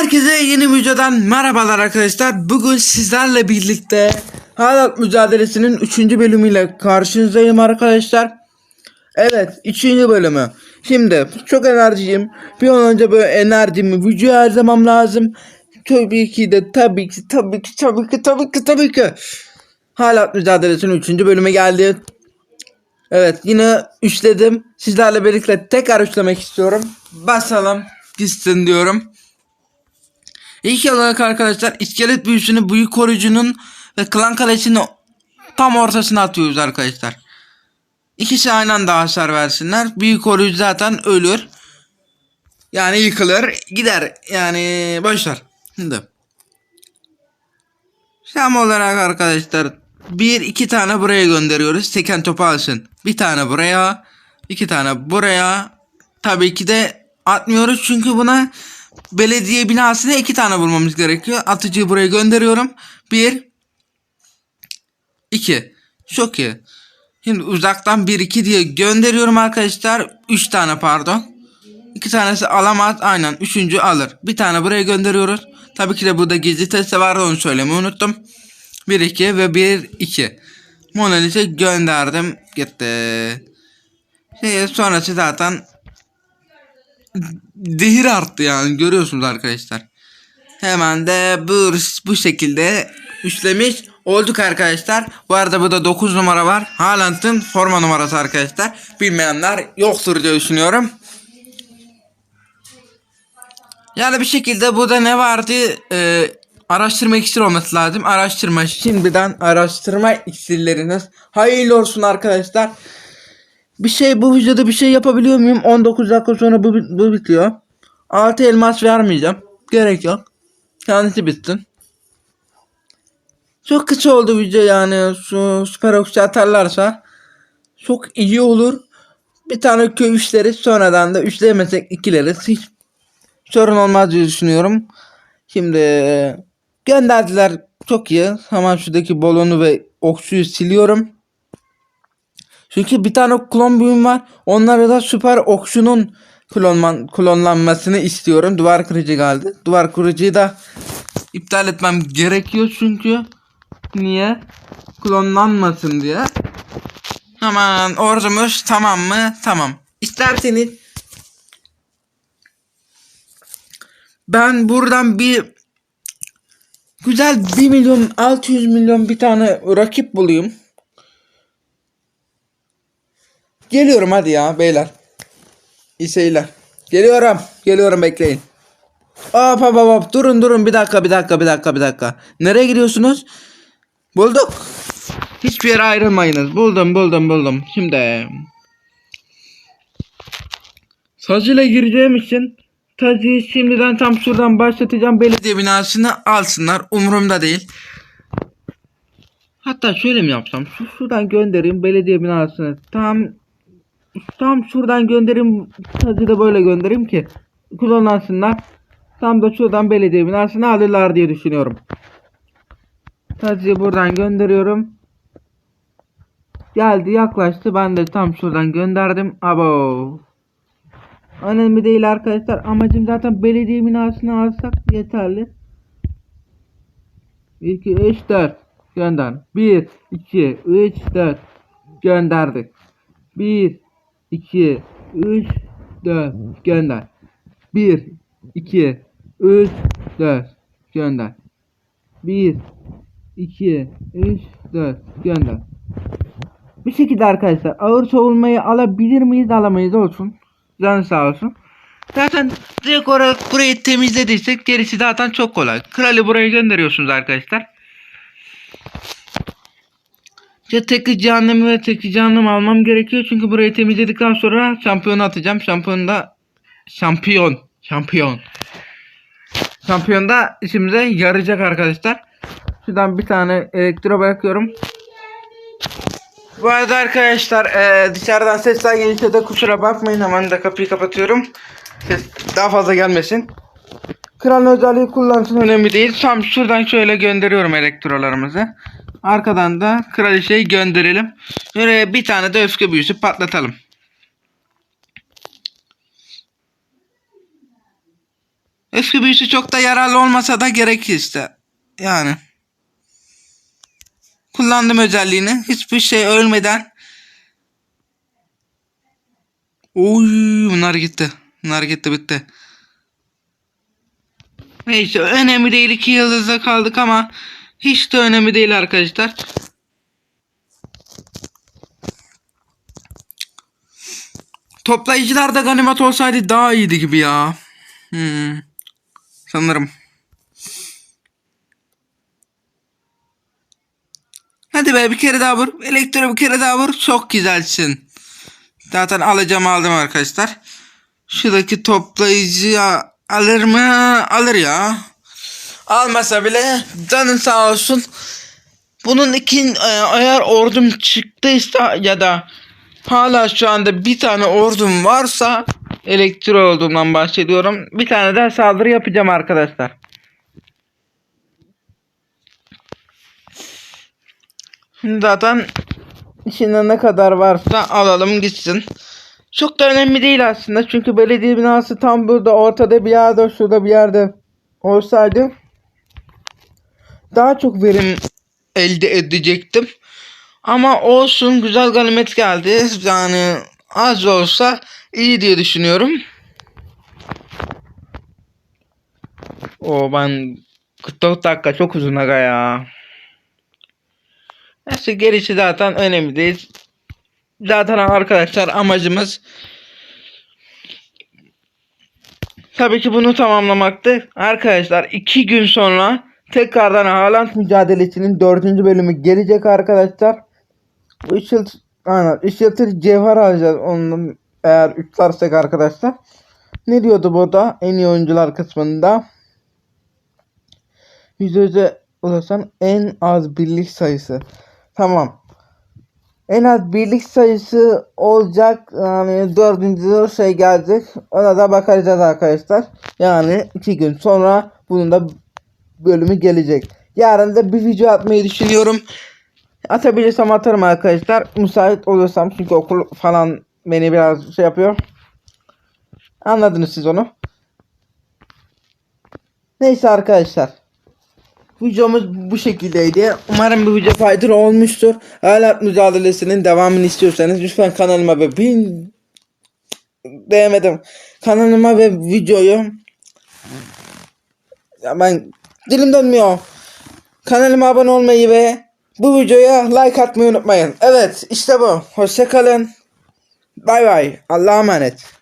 Herkese yeni videodan merhabalar arkadaşlar. Bugün sizlerle birlikte Halat mücadelesinin 3. bölümüyle karşınızdayım arkadaşlar. Evet 3. bölümü. Şimdi çok enerjiyim. Bir an önce böyle enerjimi videoya harcamam lazım. Tabii ki de tabii ki tabii ki tabii ki tabii ki tabii ki. Halat mücadelesinin 3. bölümü geldi. Evet yine üçledim. Sizlerle birlikte tekrar üçlemek istiyorum. Basalım gitsin diyorum. İlk olarak arkadaşlar iskelet büyüsünü büyük koruyucunun ve klan kalesinin tam ortasına atıyoruz arkadaşlar. İkisi aynı anda hasar versinler. Büyük koruyucu zaten ölür. Yani yıkılır gider. Yani boşver. Şimdi. Tam olarak arkadaşlar bir iki tane buraya gönderiyoruz. Teken topu alsın. Bir tane buraya. iki tane buraya. Tabii ki de atmıyoruz çünkü buna belediye binasına iki tane vurmamız gerekiyor. Atıcıyı buraya gönderiyorum. Bir. iki. Çok iyi. Şimdi uzaktan bir iki diye gönderiyorum arkadaşlar. Üç tane pardon. İki tanesi alamaz. Aynen. Üçüncü alır. Bir tane buraya gönderiyoruz. Tabii ki de burada gizli testi vardı onu söylemeyi unuttum. 1 2 ve 1 2. Mona Lisa gönderdim. Gitti. Şey, sonrası zaten zehir arttı yani görüyorsunuz arkadaşlar. Hemen de bu, bu şekilde üçlemiş olduk arkadaşlar. Bu arada burada 9 numara var. Haaland'ın forma numarası arkadaşlar. Bilmeyenler yoktur diye düşünüyorum. Yani bir şekilde burada ne vardı? Ee, araştırma iksir olması lazım. Araştırma şimdiden araştırma iksirleriniz hayırlı olsun arkadaşlar. Bir şey bu videoda bir şey yapabiliyor muyum? 19 dakika sonra bu, bu bitiyor. 6 elmas vermeyeceğim. Gerek yok. Kendisi bitsin. Çok kısa oldu video yani. Şu süper okçu atarlarsa çok iyi olur. Bir tane köy üçleriz sonradan da üçleyemesek ikileriz. Hiç sorun olmaz diye düşünüyorum. Şimdi gönderdiler çok iyi. Hemen şuradaki balonu ve okçuyu siliyorum. Çünkü bir tane klon büyüm var. Onlara da süper okçunun klonman, klonlanmasını istiyorum. Duvar kırıcı geldi. Duvar kırıcıyı da iptal etmem gerekiyor çünkü niye? Klonlanmasın diye. Hemen ordumuz tamam mı? Tamam. İsterseniz ben buradan bir güzel 1 milyon 600 milyon bir tane rakip bulayım. Geliyorum hadi ya beyler. İyi. Geliyorum. Geliyorum bekleyin. Hop hop hop durun durun bir dakika bir dakika bir dakika bir dakika. Nereye gidiyorsunuz? Bulduk. Hiçbir yere ayrılmayınız. Buldum buldum buldum. Şimdi. Sacıyla gireceğim için Tacı şimdiden tam şuradan başlatacağım. Belediye binasını alsınlar. Umurumda değil. Hatta şöyle mi yapsam? Şu şuradan göndereyim belediye binasını. Tam tam şuradan göndereyim. Tacı da böyle göndereyim ki kullansınlar. Tam da şuradan belediye binasını alırlar diye düşünüyorum. Tacıyı buradan gönderiyorum. Geldi yaklaştı. Ben de tam şuradan gönderdim. Abo. Önemli değil arkadaşlar. Amacım zaten belediye binasını alsak yeterli. 1, 2, 3, 4. Gönder. 1, 2, 3, 4. Gönderdik. 1, 2, 3, 4. Gönder. 1, 2, 3, 4. Gönder. 1, 2, 3, 4. Gönder. Bir şekilde arkadaşlar ağır savunmayı alabilir miyiz alamayız olsun. Can sağ olsun. Zaten direkt olarak burayı temizlediysek gerisi zaten çok kolay. Kralı buraya gönderiyorsunuz arkadaşlar. Tekli cehennemi ve tekli cehennem almam gerekiyor. Çünkü burayı temizledikten sonra şampiyonu atacağım. Şampiyon da şampiyon. Şampiyon. Şampiyon da işimize yarayacak arkadaşlar. Şuradan bir tane elektro bırakıyorum. Bu arada arkadaşlar e, dışarıdan sesler gelirse de kusura bakmayın hemen de kapıyı kapatıyorum. Ses daha fazla gelmesin. Kral özelliği kullansın önemli değil. Tam şuradan şöyle gönderiyorum elektrolarımızı. Arkadan da kraliçeyi gönderelim. Şuraya bir tane de öfke büyüsü patlatalım. Eski büyüsü çok da yararlı olmasa da gerekir işte. Yani. Kullandım özelliğini. Hiçbir şey ölmeden. Oy bunlar gitti. Bunlar gitti bitti. Neyse önemli değil. iki yıldızda kaldık ama hiç de önemli değil arkadaşlar. Toplayıcılarda ganimet olsaydı daha iyiydi gibi ya. Hmm. Sanırım. Hadi be bir kere daha vur. Elektro bir kere daha vur. Çok güzelsin. Zaten alacağım aldım arkadaşlar. Şuradaki toplayıcı alır mı? Alır ya. Almasa bile canın sağ olsun. Bunun ikin e, eğer ordum çıktıysa ya da hala şu anda bir tane ordum varsa elektro olduğumdan bahsediyorum. Bir tane daha saldırı yapacağım arkadaşlar. Zaten içinde ne kadar varsa alalım gitsin. Çok da önemli değil aslında çünkü belediye binası tam burada ortada bir yerde şurada bir yerde olsaydı daha çok verim elde edecektim. Ama olsun güzel ganimet geldi. Yani az olsa iyi diye düşünüyorum. O ben 44 dakika çok uzun aga ya. Neyse gerisi zaten önemli değil. Zaten arkadaşlar amacımız tabii ki bunu tamamlamaktı. Arkadaşlar iki gün sonra tekrardan Haaland mücadelesinin dördüncü bölümü gelecek arkadaşlar. Işılt, aynen, ışıltır cevher alacağız onun eğer üçlersek arkadaşlar. Ne diyordu burada en iyi oyuncular kısmında? Yüz yüze ulaşan en az birlik sayısı. Tamam. En az birlik sayısı olacak. Yani dördüncü şey gelecek. Ona da bakacağız arkadaşlar. Yani iki gün sonra bunun da bölümü gelecek. Yarın da bir video atmayı düşünüyorum. Atabilirsem atarım arkadaşlar. Müsait olursam çünkü okul falan beni biraz şey yapıyor. Anladınız siz onu. Neyse arkadaşlar. Videomuz bu şekildeydi. Umarım bu video faydalı olmuştur. Alat mücadelesinin devamını istiyorsanız lütfen kanalıma ve bin beğenmedim. Kanalıma ve videoyu ya ben dilim dönmüyor. Kanalıma abone olmayı ve bu videoya like atmayı unutmayın. Evet işte bu. Hoşçakalın. Bay bay. Allah'a emanet.